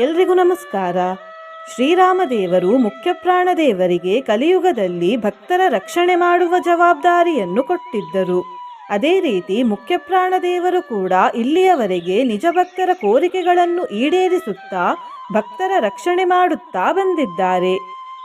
ಎಲ್ರಿಗೂ ನಮಸ್ಕಾರ. ಶ್ರೀರಾಮದೇವರು ಮುಖ್ಯಪ್ರಾಣದೇವರಿಗೆ ಕಲಿಯುಗದಲ್ಲಿ ಭಕ್ತರ ರಕ್ಷಣೆ ಮಾಡುವ ಜವಾಬ್ದಾರಿಯನ್ನು ಕೊಟ್ಟಿದ್ದರು. ಅದೇ ರೀತಿ ಮುಖ್ಯಪ್ರಾಣದೇವರು ಕೂಡ ಇಲ್ಲಿಯವರೆಗೆ ನಿಜ ಭಕ್ತರ ಕೋರಿಕೆಗಳನ್ನು ಈಡೇರಿಸುತ್ತಾ ಭಕ್ತರ ರಕ್ಷಣೆ ಮಾಡುತ್ತಾ ಬಂದಿದ್ದಾರೆ.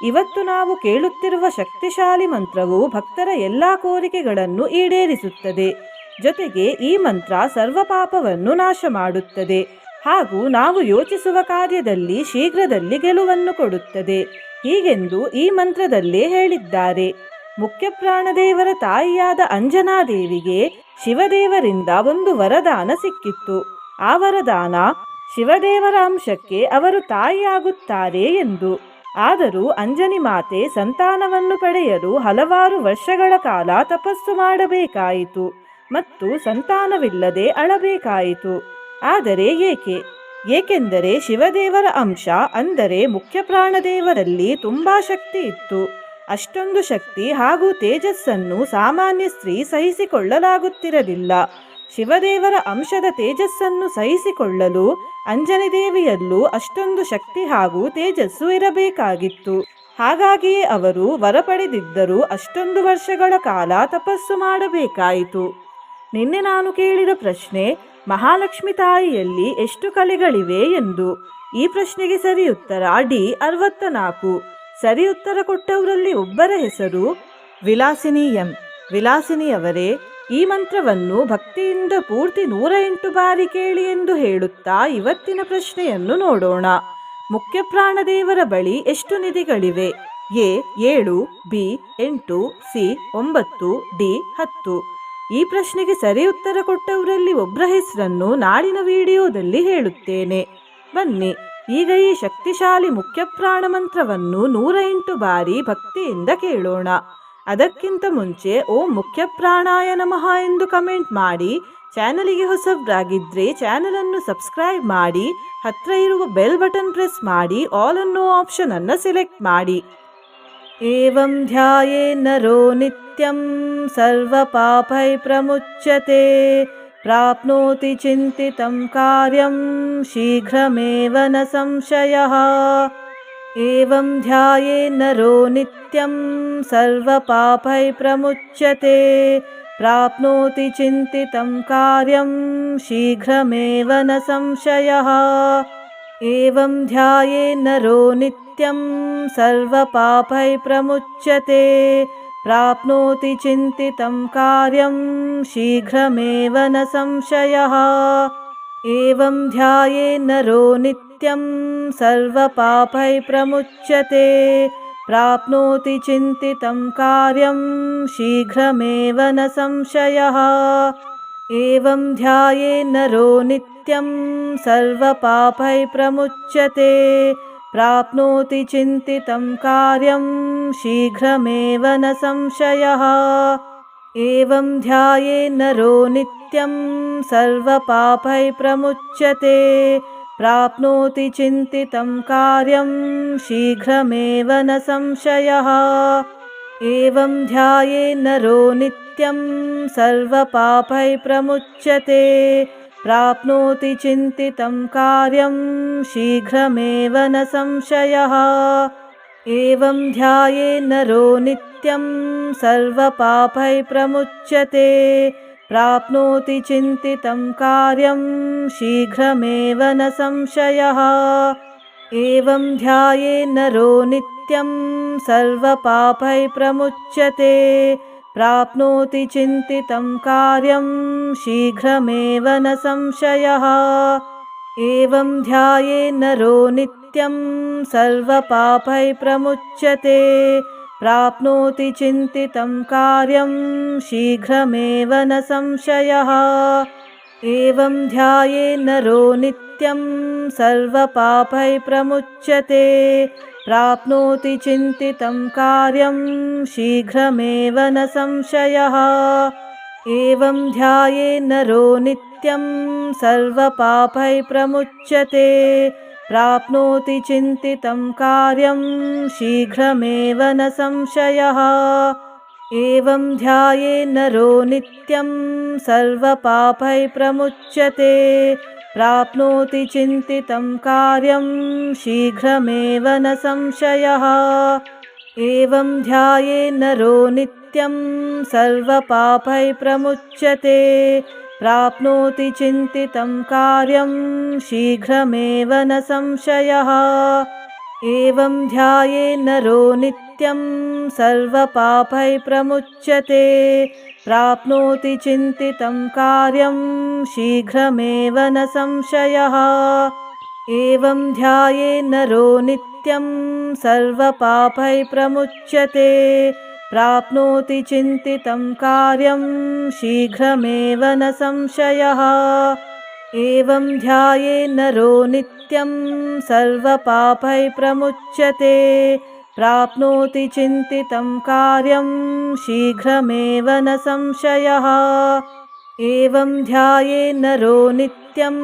ಇವತ್ತು ನಾವು ಕೇಳುತ್ತಿರುವ ಶಕ್ತಿಶಾಲಿ ಮಂತ್ರವು ಭಕ್ತರ ಎಲ್ಲ ಕೋರಿಕೆಗಳನ್ನು ಈಡೇರಿಸುತ್ತದೆ. ಜೊತೆಗೆ ಈ ಮಂತ್ರ ಸರ್ವ ಪಾಪವನ್ನು ನಾಶ ಮಾಡುತ್ತದೆ ಹಾಗೂ ನಾವು ಯೋಚಿಸುವ ಕಾರ್ಯದಲ್ಲಿ ಶೀಘ್ರದಲ್ಲಿ ಗೆಲುವನ್ನು ಕೊಡುತ್ತದೆ. ಹೀಗೆಂದು ಈ ಮಂತ್ರದಲ್ಲೇ ಹೇಳಿದ್ದಾರೆ. ಮುಖ್ಯ ಪ್ರಾಣದೇವರ ತಾಯಿಯಾದ ಅಂಜನಾದೇವಿಗೆ ಶಿವದೇವರಿಂದ ಒಂದು ವರದಾನ ಸಿಕ್ಕಿತ್ತು. ಆ ವರದಾನ ಶಿವದೇವರ ಅಂಶಕ್ಕೆ ಅವರು ತಾಯಿಯಾಗುತ್ತಾರೆ ಎಂದು. ಆದರೂ ಅಂಜನಿ ಮಾತೆ ಸಂತಾನವನ್ನು ಪಡೆಯಲು ಹಲವಾರು ವರ್ಷಗಳ ಕಾಲ ತಪಸ್ಸು ಮಾಡಬೇಕಾಯಿತು ಮತ್ತು ಸಂತಾನವಿಲ್ಲದೆ ಅಳಬೇಕಾಯಿತು. ಆದರೆ ಏಕೆ? ಏಕೆಂದರೆ ಶಿವದೇವರ ಅಂಶ ಅಂದರೆ ಮುಖ್ಯ ಪ್ರಾಣದೇವರಲ್ಲಿ ತುಂಬಾ ಶಕ್ತಿ ಇತ್ತು. ಅಷ್ಟೊಂದು ಶಕ್ತಿ ಹಾಗೂ ತೇಜಸ್ಸನ್ನು ಸಾಮಾನ್ಯ ಸ್ತ್ರೀ ಸಹಿಸಿಕೊಳ್ಳಲಾಗುತ್ತಿರಲಿಲ್ಲ. ಶಿವದೇವರ ಅಂಶದ ತೇಜಸ್ಸನ್ನು ಸಹಿಸಿಕೊಳ್ಳಲು ಅಂಜನಿ ದೇವಿಯಲ್ಲೂ ಅಷ್ಟೊಂದು ಶಕ್ತಿ ಹಾಗೂ ತೇಜಸ್ಸು ಇರಬೇಕಾಗಿತ್ತು. ಹಾಗಾಗಿಯೇ ಅವರು ವರ ಪಡೆದಿದ್ದರೂ ಅಷ್ಟೊಂದು ವರ್ಷಗಳ ಕಾಲ ತಪಸ್ಸು ಮಾಡಬೇಕಾಯಿತು. ನಿನ್ನೆ ನಾನು ಕೇಳಿದ ಪ್ರಶ್ನೆ ಮಹಾಲಕ್ಷ್ಮಿ ತಾಯಿಯಲ್ಲಿ ಎಷ್ಟು ಕಲೆಗಳಿವೆ ಎಂದು? ಈ ಪ್ರಶ್ನೆಗೆ ಸರಿ ಉತ್ತರ ಡಿ ಅರವತ್ತ ನಾಲ್ಕು ಸರಿ ಉತ್ತರ ಕೊಟ್ಟವರಲ್ಲಿ ಒಬ್ಬರ ಹೆಸರು ವಿಲಾಸಿನಿ ಎಂ. ವಿಲಾಸಿನಿಯವರೇ, ಈ ಮಂತ್ರವನ್ನು ಭಕ್ತಿಯಿಂದ ಪೂರ್ತಿ ನೂರ ಎಂಟು ಬಾರಿ ಕೇಳಿ ಎಂದು ಹೇಳುತ್ತಾ ಇವತ್ತಿನ ಪ್ರಶ್ನೆಯನ್ನು ನೋಡೋಣ. ಮುಖ್ಯ ಪ್ರಾಣದೇವರ ಬಳಿ ಎಷ್ಟು ನಿಧಿಗಳಿವೆ? ಎ, ಏಳು, ಬಿ, ಎಂಟು, ಸಿ, ಒಂಬತ್ತು, ಡಿ, ಹತ್ತು. ಈ ಪ್ರಶ್ನೆಗೆ ಸರಿ ಉತ್ತರ ಕೊಟ್ಟವರಲ್ಲಿ ಒಬ್ಬರ ಹೆಸರನ್ನು ನಾಳಿನ ವಿಡಿಯೋದಲ್ಲಿ ಹೇಳುತ್ತೇನೆ. ಬನ್ನಿ, ಈಗ ಈ ಶಕ್ತಿಶಾಲಿ ಮುಖ್ಯ ಪ್ರಾಣ ಮಂತ್ರವನ್ನು ನೂರ ಎಂಟು ಬಾರಿ ಭಕ್ತಿಯಿಂದ ಕೇಳೋಣ. ಅದಕ್ಕಿಂತ ಮುಂಚೆ ಓಂ ಮುಖ್ಯ ಪ್ರಾಣಾಯ ನಮಃ ಎಂದು ಕಮೆಂಟ್ ಮಾಡಿ, ಚಾನಲಿಗೆ ಹೊಸಬ್ರಾಗಿದ್ರೆ ಚಾನಲ್ ಅನ್ನು ಸಬ್ಸ್ಕ್ರೈಬ್ ಮಾಡಿ, ಹತ್ರ ಇರುವ ಬೆಲ್ ಬಟನ್ ಪ್ರೆಸ್ ಮಾಡಿ, ಆಲ್ ಅನ್ನೋ ಆಪ್ಷನ್ ಅನ್ನು ಸೆಲೆಕ್ಟ್ ಮಾಡಿ. एवं ध्याये नरो नित्यं सर्वपापैः प्रमुच्यते प्राप्नोति चिन्तितं कार्यं शीघ्रमेव न संशयः। एवं ध्याये नरो नित्यं सर्वपापैः प्रमुच्यते प्राप्नोति चिन्तितं कार्यं शीघ्रमेव न संशयः। एवं ध्याये नरो नित्यं नित्यं सर्वपापैः प्रमुच्यते प्राप्नोति चिन्तितं कार्यं शीघ्रमेव न संशयः। एवं ध्याये नरो नित्यं सर्वपापैः प्रमुच्यते प्राप्नोति चिन्तितं कार्यं शीघ्रमेव न संशयः। एवं ध्याये नरो नित्यं सर्वपापैः प्रमुच्यते प्राप्नोति चिन्तितं कार्यं शीघ्रमेव न संशयः। एवं ध्याये नरो नित्यं सर्वपापै प्रमुच्यते। प्राप्नोति चिन्तितं कार्यं शीघ्रमेव न संशयः। एवं ध्याये नरो नित्यं सर्वपापै प्रमुच्यते। प्राप्नोति चिन्तितं कार्यं शीघ्रमेव न संशयः। एवं ध्याये नरो नित्यं सर्वपापै प्रमुच्यते। प्राप्नोति चिन्तितं कार्यं शीघ्रमेव न संशयः। एवं ध्याये नरो नित्यं सर्वपापै प्रमुच्यते। प्राप्नोति चिन्तितं कार्यं शीघ्रमेव न संशयः। एवं ध्याये नरो नित्यं सर्वपापै प्रमुच्यते। प्राप्नोति चिन्तितं कार्यं शीघ्रमेव न संशयः। एवं ध्याये नरो नित्यं सर्वपापै प्रमुच्यते। प्राप्नोति चिन्तितं कार्यं शीघ्रमेव न संशयः। एवं ध्याये नरो नित्यं सर्वपापैः प्रमुच्यते। प्राप्नोति चिन्तितं कार्यं शीघ्रमेव न संशयः। एवं ध्याये नरो नित्यं सर्वपापैः प्रमुच्यते। प्राप्नोति चिन्तितं कार्यं शीघ्रमेव न संशयः। एवं ध्याये नरो नित्यं सर्वपापै प्रमुच्यते। प्राप्नोति चिन्तितं कार्यं शीघ्रमेव न संशयः। एवं ध्याये नरो नित्यं सर्वपापै प्रमुच्यते प्राप्नोति चिन्तितं कार्यं शीघ्रमेव न संशयः। एवं ध्याये नरो नित्यं सर्वपापै प्रमुच्यते। प्राप्नोति चिन्तितं कार्यं शीघ्रमेव न संशयः। एवं ध्याये नरो नित्यं सर्वपापै प्रमुच्यते प्राप्नोति चिन्तितं कार्यं शीघ्रमेव न संशयः। एवं ध्याये नरो नित्यं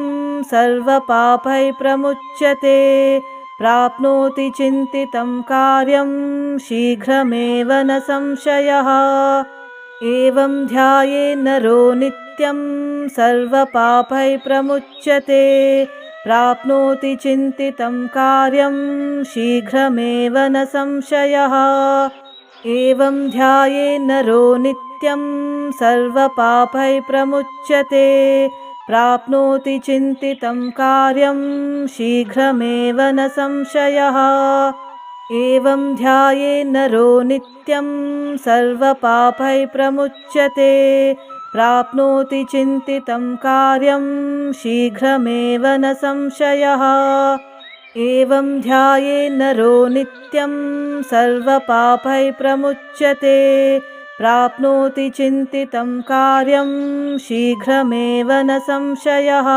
सर्वपापै प्रमुच्यते। प्राप्नोति चिन्तितं कार्यं शीघ्रमेव न संशयः। एवं ध्याये नरो नित्यं सर्वपापै प्रमुच्यते प्राप्नोति चिन्तितं कार्यं शीघ्रमेव न संशयः। एवं ध्याये नरो नित्यं सर्वपापै प्रमुच्यते। प्राप्नोति चिन्तितं कार्यं शीघ्रमेव न संशयः। एवं ध्याये नरो नित्यं सर्वपापै प्रमुच्यते प्राप्नोति चिन्तितं कार्यं शीघ्रमेव न संशयः। एवं ध्याये नरो नित्यं सर्वपापै प्रमुच्यते। प्राप्नोति चिन्तितं कार्यं शीघ्रमेव न संशयः।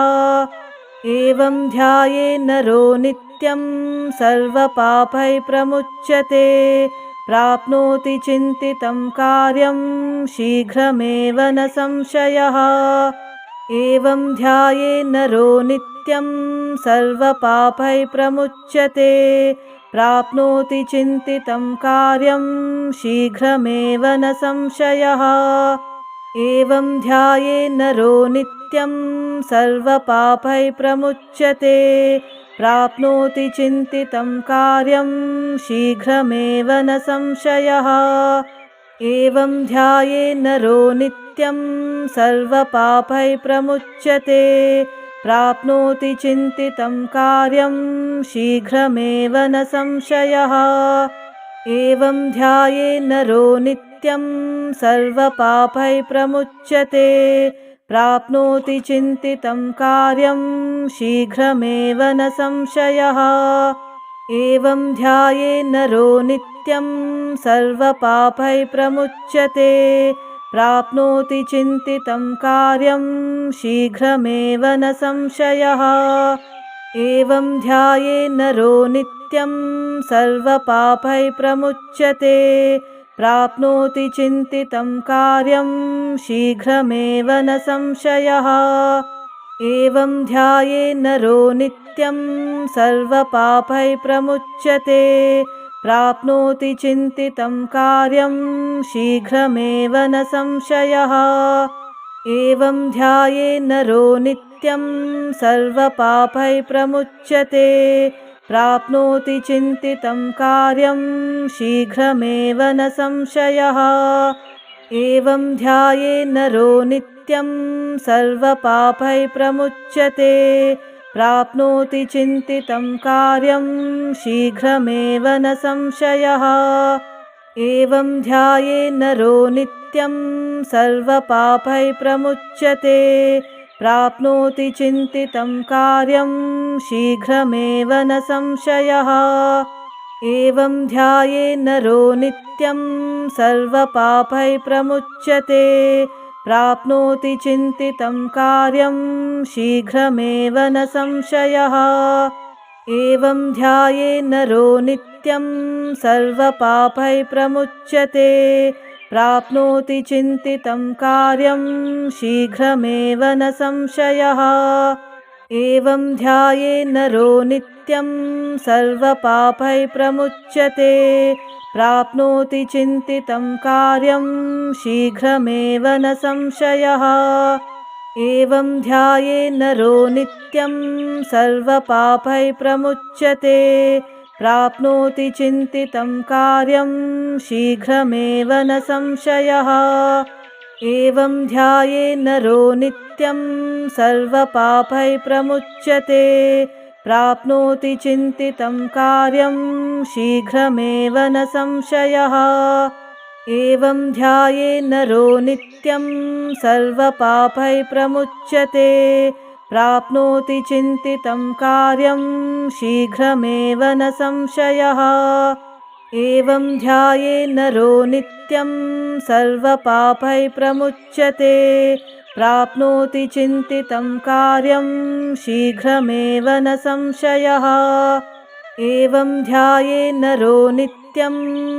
एवं ध्याये नरो नित्यं सर्वपापै प्रमुच्यते प्राप्नोति चिन्तितं कार्यं शीघ्रमेव न संशयः। एवं ध्याये नरो नित्यं सर्वपापै प्रमुच्यते। प्राप्नोति चिन्तितं कार्यं शीघ्रमेव न संशयः। एवं ध्याये नरो नित्यं सर्वपापै प्रमुच्यते प्राप्नोति चिन्तितं कार्यं शीघ्रमेव न संशयः। एवं ध्याये नरो नित्यं सर्वपापै प्रमुच्यते। प्राप्नोति चिन्तितं कार्यं शीघ्रमेव न संशयः। एवं ध्याये नरो नित्यं सर्वपापै प्रमुच्यते प्राप्नोति चिन्तितं कार्यं शीघ्रमेव न संशयः। एवं ध्याये नरो नित्यं सर्वपापै प्रमुच्यते। प्राप्नोति चिन्तितं कार्यं शीघ्रमेव न संशयः। एवं ध्याये नरो नित्यं सर्वपापै प्रमुच्यते प्राप्नोति चिन्तितं कार्यं शीघ्रमेव न संशयः। एवं ध्याये नरो नित्यं सर्वपापै प्रमुच्यते। प्राप्नोति चिन्तितं कार्यं शीघ्रमेव न संशयः। एवं ध्याये नरो नित्यं सर्वपापै प्रमुच्यते प्राप्नोति चिन्तितं कार्यं शीघ्रमेव न संशयः। एवं ध्याये नरो नित्यं सर्वपापै प्रमुच्यते। प्राप्नोति चिन्तितं कार्यं शीघ्रमेव न संशयः। एवं ध्याये नरो नित्यं सर्वपापै प्रमुच्यते प्राप्नोति चिन्तितं कार्यं शीघ्रमेव न संशयः। एवं ध्याये नरो नित्यं सर्वपापै प्रमुच्यते। प्राप्नोति चिन्तितं कार्यं शीघ्रमेव न संशयः। एवं ध्याये नरो नित्यं सर्वपापै प्रमुच्यते प्राप्नोति चिन्तितं कार्यं शीघ्रमेव न संशयः। एवं ध्याये नरो नित्यं सर्वपापै प्रमुच्यते। प्राप्नोति चिन्तितं कार्यं शीघ्रमेव न संशयः। एवं ध्याये नरो नित्यं सर्वपापै प्रमुच्यते प्राप्नोति चिन्तितं कार्यं शीघ्रमेव न संशयः। एवं ध्याये नरो नित्यं सर्वपापै प्रमुच्यते। प्राप्नोति चिन्तितं कार्यं शीघ्रमेव न संशयः। एवं ध्याये नरो नित्यं सर्वपापै प्रमुच्यते प्राप्नोति चिन्तितं कार्यं शीघ्रमेव न संशयः। एवं ध्याये नरो नित्यं सर्वपापै प्रमुच्यते। प्राप्नोति चिन्तितं कार्यं शीघ्रमेव न संशयः। एवं ध्याये नरो नित्यं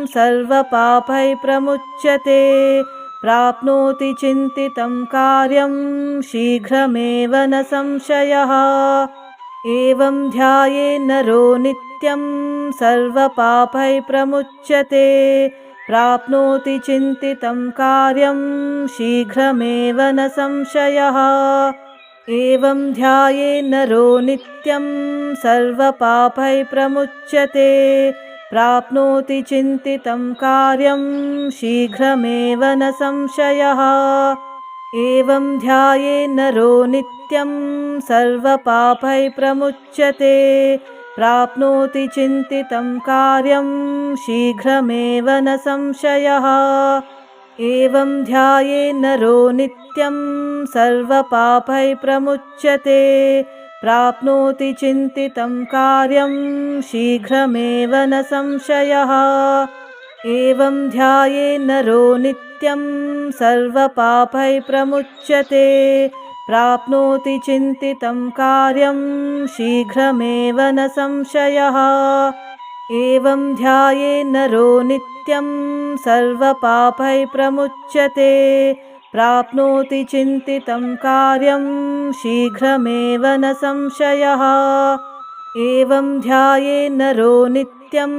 सर्वपापै प्रमुच्यते प्राप्नोति चिन्तितं कार्यं शीघ्रमेव न संशयः। एवं ध्याये नरो नित्यं सर्वपापै प्रमुच्यते। प्राप्नोति चिन्तितं कार्यं शीघ्रमेव न संशयः। एवं ध्याये नरो नित्यं सर्वपापै प्रमुच्यते प्राप्नोति चिन्तितं कार्यं शीघ्रमेव न संशयः। एवं ध्याये नरो नित्यं सर्वपापै प्रमुच्यते। प्राप्नोति चिन्तितं कार्यं शीघ्रमेव न संशयः। एवं ध्याये नरो नित्यं सर्वपापै प्रमुच्यते प्राप्नोति चिन्तितं कार्यं शीघ्रमेव न संशयः। एवं ध्याये नरो नित्यं सर्वपापै प्रमुच्यते। प्राप्नोति चिन्तितं कार्यं शीघ्रमेव न संशयः। एवं ध्याये नरो नित्यं सर्वपापै प्रमुच्यते प्राप्नोति चिन्तितं कार्यं शीघ्रमेव न संशयः। एवं ध्याये नरो नित्यं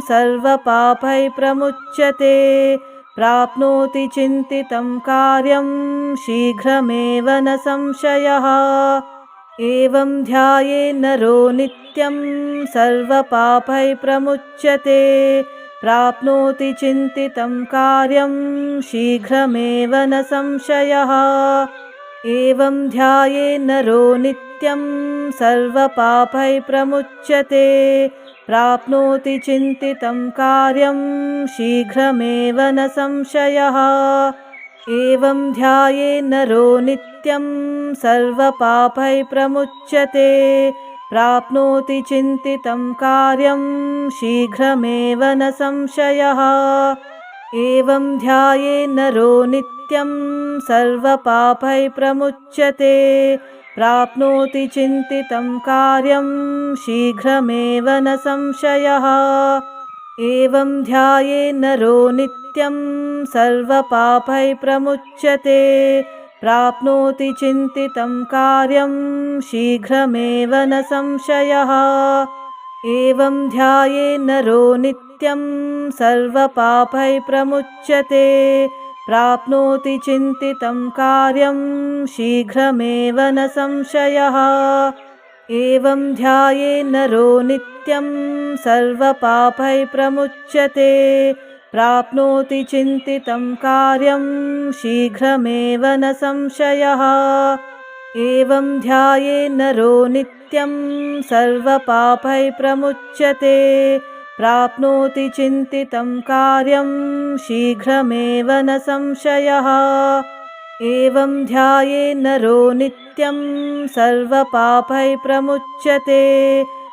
सर्वपापै प्रमुच्यते। प्राप्नोति चिन्तितं कार्यं शीघ्रमेव न संशयः। एवं ध्याये नरो नित्यं सर्वपापै प्रमुच्यते प्राप्नोति चिन्तितं कार्यं शीघ्रमेव न संशयः। एवं ध्याये नरो नित्यं सर्वपापै प्रमुच्यते। प्राप्नोति चिन्तितं कार्यं शीघ्रमेव न संशयः। एवं ध्याये नरो नित्यं सर्वपापै प्रमुच्यते प्राप्नोति चिन्तितं कार्यं शीघ्रमेव न संशयः। एवं ध्याये नरो नित्यं सर्वपापै प्रमुच्यते। प्राप्नोति चिन्तितं कार्यं शीघ्रमेव न संशयः। एवं ध्याये नरो नित्यं सर्वपापै प्रमुच्यते प्राप्नोति चिन्तितं कार्यं शीघ्रमेव न संशयः। एवं ध्याये नरो नित्यं सर्वपापै प्रमुच्यते। प्राप्नोति चिन्तितं कार्यं शीघ्रमेव न संशयः। एवं ध्याये नरो नित्यं सर्वपापै प्रमुच्यते प्राप्नोति चिन्तितं कार्यं शीघ्रमेव न संशयः। एवं ध्याये नरो नित्यं सर्वपापै प्रमुच्यते। प्राप्नोति चिन्तितं कार्यं शीघ्रमेव न संशयः। एवं ध्याये नरो नित्यं सर्वपापै प्रमुच्यते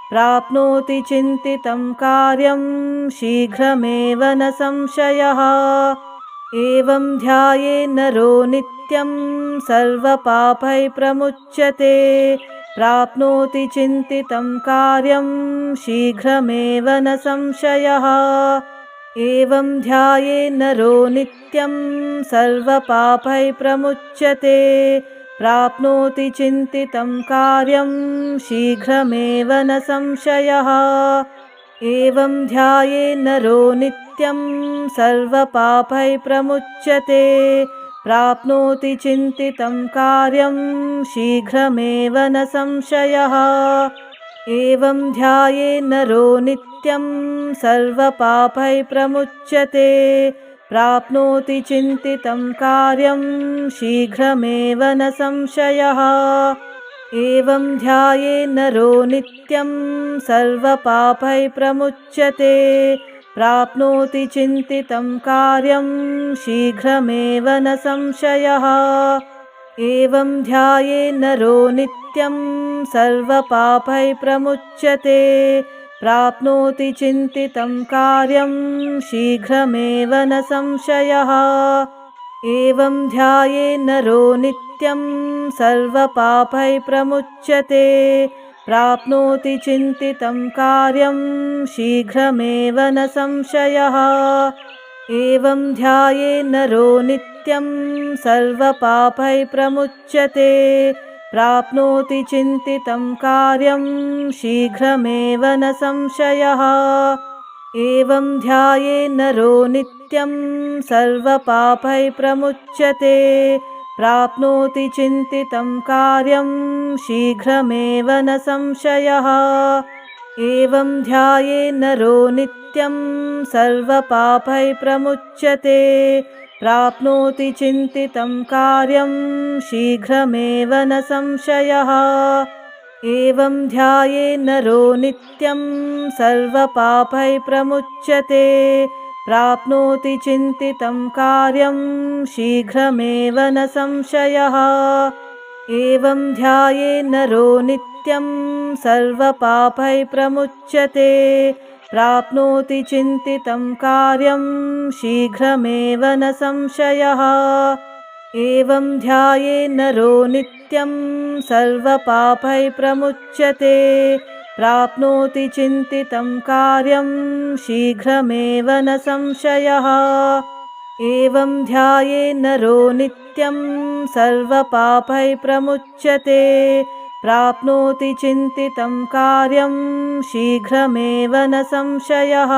प्राप्नोति चिन्तितं कार्यं शीघ्रमेव न संशयः। एवं ध्याये नरो नित्यं सर्वपापै प्रमुच्यते। प्राप्नोति चिन्तितं कार्यं शीघ्रमेव न संशयः। एवं ध्याये नरो नित्यं सर्वपापै प्रमुच्यते प्राप्नोति चिन्तितं कार्यं शीघ्रमेव न संशयः। एवं ध्याये नरो नित्यं सर्वपापै प्रमुच्यते। प्राप्नोति चिन्तितं कार्यं शीघ्रमेव न संशयः। एवं ध्याये नरो नित्यं सर्वपापै प्रमुच्यते प्राप्नोति चिन्तितं कार्यं शीघ्रमेव न संशयः। एवं ध्याये नरो नित्यं सर्वपापै प्रमुच्यते। प्राप्नोति चिन्तितं कार्यं शीघ्रमेव न संशयः। एवं ध्याये नरो नित्यं सर्वपापै प्रमुच्यते प्राप्नोति चिन्तितं कार्यं शीघ्रमेव न संशयः। एवं ध्याये नरो नित्यं सर्वपापै प्रमुच्यते। प्राप्नोति चिन्तितं कार्यं शीघ्रमेव न संशयः। एवं ध्याये नरो नित्यं सर्वपापै प्रमुच्यते प्राप्नोति चिन्तितं कार्यं शीघ्रमेव न संशयः। एवं ध्याये नरो नित्यं सर्वपापै प्रमुच्यते। प्राप्नोति चिन्तितं कार्यं शीघ्रमेव न संशयः। एवं ध्याये नरो नित्यं सर्वपापै प्रमुच्यते प्राप्नोति चिन्तितं कार्यं शीघ्रमेव न संशयः। एवं ध्याये नरो नित्यं सर्वपापै प्रमुच्यते। प्राप्नोति चिन्तितं कार्यं शीघ्रमेव न संशयः। एवं ध्याये नरो नित्यं सर्वपापै प्रमुच्यते प्राप्नोति चिन्तितं कार्यं शीघ्रमेव न संशयः। एवं ध्याये नरो नित्यं सर्वपापै प्रमुच्यते। प्राप्नोति चिन्तितं कार्यं शीघ्रमेव न संशयः। एवं ध्याये नरो नित्यं सर्वपापै प्रमुच्यते प्राप्नोति चिन्तितं कार्यं शीघ्रमेव न संशयः।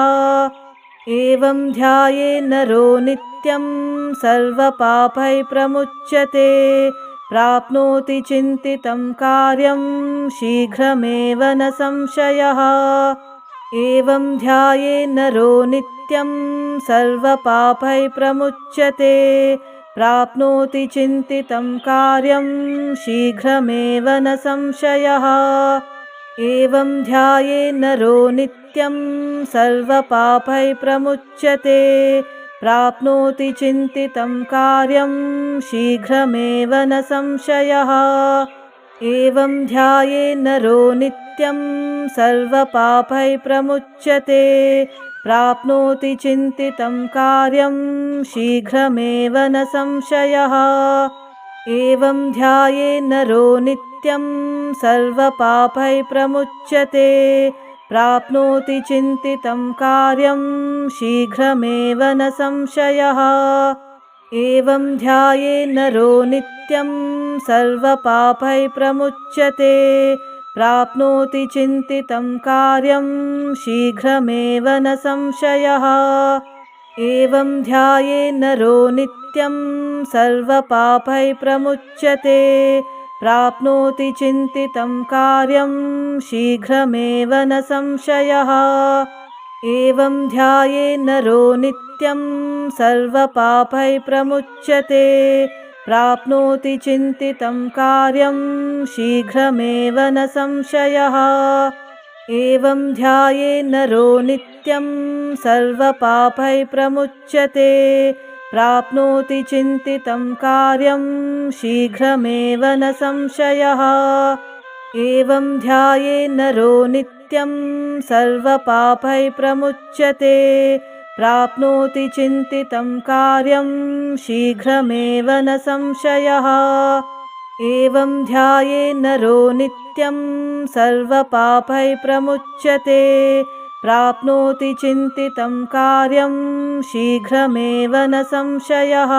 एवं ध्याये नरो नित्यं सर्वपापै प्रमुच्यते। प्राप्नोति चिन्तितं कार्यं शीघ्रमेव न संशयः। एवं ध्याये नरो नित्यं सर्वपापै प्रमुच्यते प्राप्नोति चिन्तितं कार्यं शीघ्रमेव न संशयः। एवं ध्याये नरो नित्यं सर्वपापै प्रमुच्यते। प्राप्नोति चिन्तितं कार्यं शीघ्रमेव न संशयः। एवं ध्याये नरो नित्यं सर्वपापै प्रमुच्यते प्राप्नोति चिन्तितं कार्यं शीघ्रमेव न संशयः। एवं ध्याये नरो नित्यं सर्वपापै प्रमुच्यते। प्राप्नोति चिन्तितं कार्यं शीघ्रमेव न संशयः। एवं ध्याये नरो नित्यं सर्वपापै प्रमुच्यते प्राप्नोति चिन्तितं कार्यं शीघ्रमेव न संशयः। एवं ध्याये नरो नित्यं सर्वपापै प्रमुच्यते। प्राप्नोति चिन्तितं कार्यं शीघ्रमेव न संशयः। एवं ध्याये नरो नित्यं सर्वपापै प्रमुच्यते प्राप्नोति चिन्तितं कार्यं शीघ्रमेव न संशयः। एवं ध्याये नरो नित्यं सर्वपापै प्रमुच्यते। प्राप्नोति चिन्तितं कार्यं शीघ्रमेव न संशयः। एवं ध्याये नरो नित्यं सर्वपापै प्रमुच्यते प्राप्नोति चिन्तितं कार्यं शीघ्रमेव न संशयः। एवं ध्याये नरो नित्यं सर्वपापै प्रमुच्यते। प्राप्नोति चिन्तितं कार्यं शीघ्रमेव न संशयः।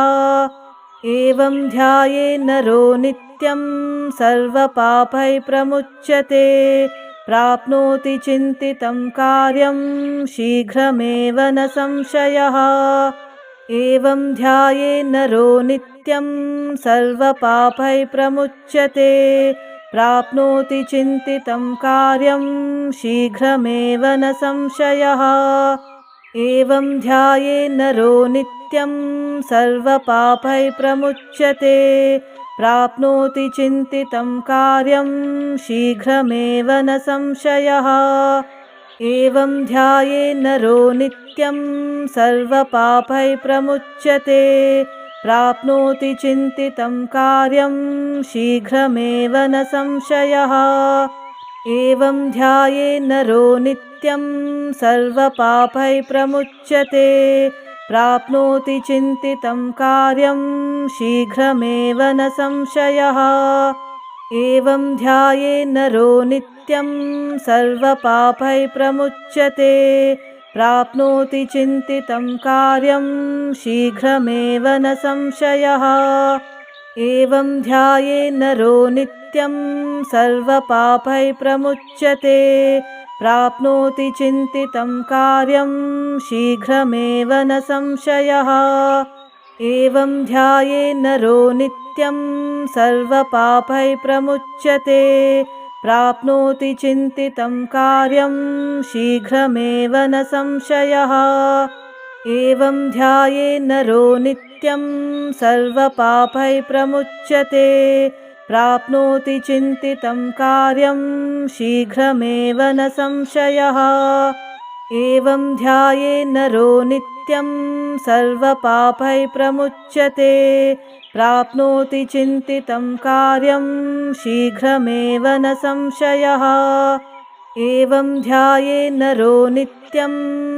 एवं ध्याये नरो नित्यं सर्वपापै प्रमुच्यते प्राप्नोति चिन्तितं कार्यं शीघ्रमेव न संशयः। एवं ध्याये नरो नित्यं सर्वपापै प्रमुच्यते। प्राप्नोति चिन्तितं कार्यं शीघ्रमेव न संशयः। एवं ध्याये नरो नित्यं सर्वपापै प्रमुच्यते प्राप्नोति चिन्तितं कार्यं शीघ्रमेव न संशयः। एवं ध्याये नरो नित्यं सर्वपापै प्रमुच्यते। प्राप्नोति चिन्तितं कार्यं शीघ्रमेव न संशयः। एवं ध्याये नरो नित्यं सर्वपापै प्रमुच्यते प्राप्नोति चिन्तितं कार्यं शीघ्रमेव न संशयः। एवं ध्याये नरो नित्यं सर्वपापै प्रमुच्यते। प्राप्नोति चिन्तितं कार्यं शीघ्रमेव न संशयः। एवं ध्याये नरो नित्यं सर्वपापै प्रमुच्यते प्राप्नोति चिन्तितं कार्यं शीघ्रमेव न संशयः। एवं ध्याये नरो नित्यं सर्वपापै प्रमुच्यते। प्राप्नोति चिन्तितं कार्यं शीघ्रमेव न संशयः। एवं ध्याये नरो नित्यं सर्वपापै प्रमुच्यते प्राप्नोति चिन्तितं कार्यं शीघ्रमेव न संशयः। एवं ध्याये नरो नित्यं सर्वपापै प्रमुच्यते। प्राप्नोति चिन्तितं कार्यं शीघ्रमेव न संशयः। एवं ध्याये नरो नित्यं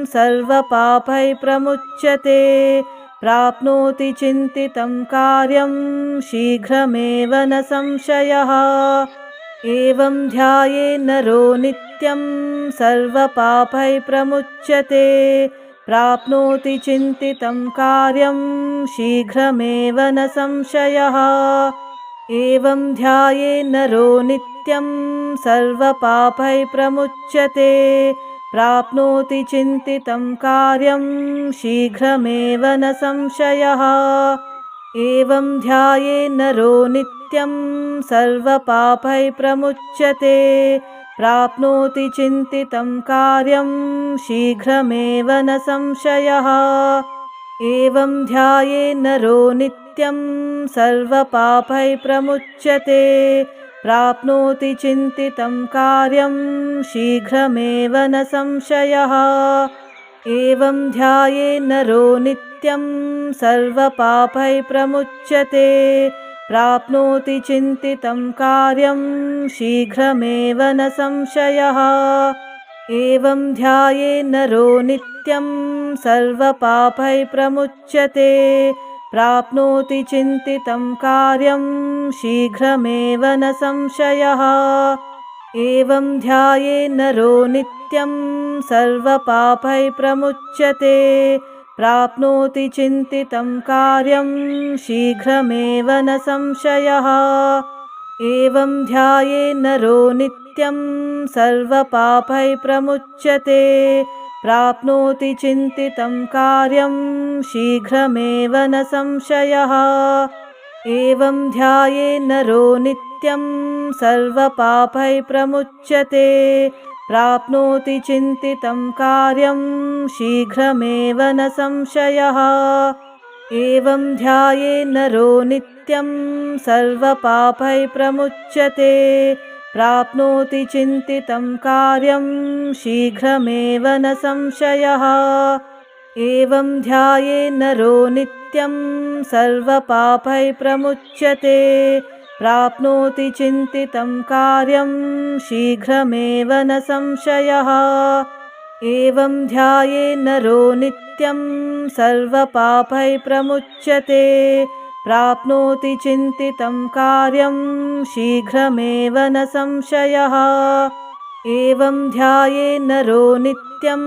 सर्वपापै प्रमुच्यते प्राप्नोति चिन्तितं कार्यं शीघ्रमेव न संशयः। एवं ध्याये नरो नित्यं सर्वपापै प्रमुच्यते। प्राप्नोति चिन्तितं कार्यं शीघ्रमेव न संशयः। एवं ध्याये नरो नित्यं सर्वपापै प्रमुच्यते प्राप्नोति चिन्तितं कार्यं शीघ्रमेव न संशयः। एवं ध्याये नरो नित्यं सर्वपापै प्रमुच्यते। प्राप्नोति चिन्तितं कार्यं शीघ्रमेव न संशयः। एवं ध्याये नरो नित्यं सर्वपापै प्रमुच्यते प्राप्नोति चिन्तितं कार्यं शीघ्रमेव न संशयः। एवं ध्याये नरो नित्यं सर्वपापै प्रमुच्यते। प्राप्नोति चिन्तितं कार्यं शीघ्रमेव न संशयः। एवं ध्याये नरो नित्यं सर्वपापै प्रमुच्यते प्राप्नोति चिन्तितं कार्यं शीघ्रमेव न संशयः। एवं ध्याये नरो नित्यं सर्वपापै प्रमुच्यते। प्राप्नोति चिन्तितं कार्यं शीघ्रमेव न संशयः। एवं ध्याये नरो नित्यं सर्वपापै प्रमुच्यते प्राप्नोति चिन्तितं कार्यं शीघ्रमेव न संशयः। एवं ध्याये नरो नित्यं सर्वपापै प्रमुच्यते। प्राप्नोति चिन्तितं कार्यं शीघ्रमेव न संशयः। एवं ध्याये नरो नित्यं सर्वपापै प्रमुच्यते प्राप्नोति चिन्तितं कार्यं शीघ्रमेव न संशयः। एवं ध्याये नरो नित्यं सर्वपापै प्रमुच्यते। प्राप्नोति चिन्तितं कार्यं शीघ्रमेव न संशयः। एवं ध्याये नरो नित्यं सर्वपापै प्रमुच्यते प्राप्नोति चिन्तितं कार्यं शीघ्रमेव न संशयः। एवं ध्याये नरो नित्यं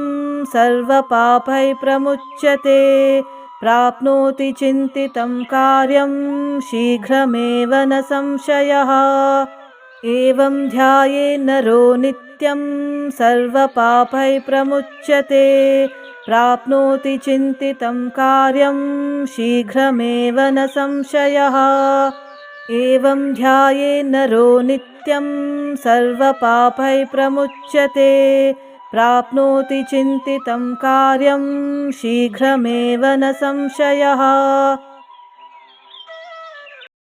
सर्वपापै प्रमुच्यते। प्राप्नोति चिन्तितं कार्यं शीघ्रमेव न संशयः। एवं ध्याये नरो नित्यं सर्वपापै प्रमुच्यते प्राप्नोति चिन्तितं कार्यं शीघ्रमेव न संशयः। एवं ध्याये नरो नित्यं सर्वपापै प्रमुच्यते। प्राप्नोति चिन्तितं कार्यं शीघ्रमेव न संशयः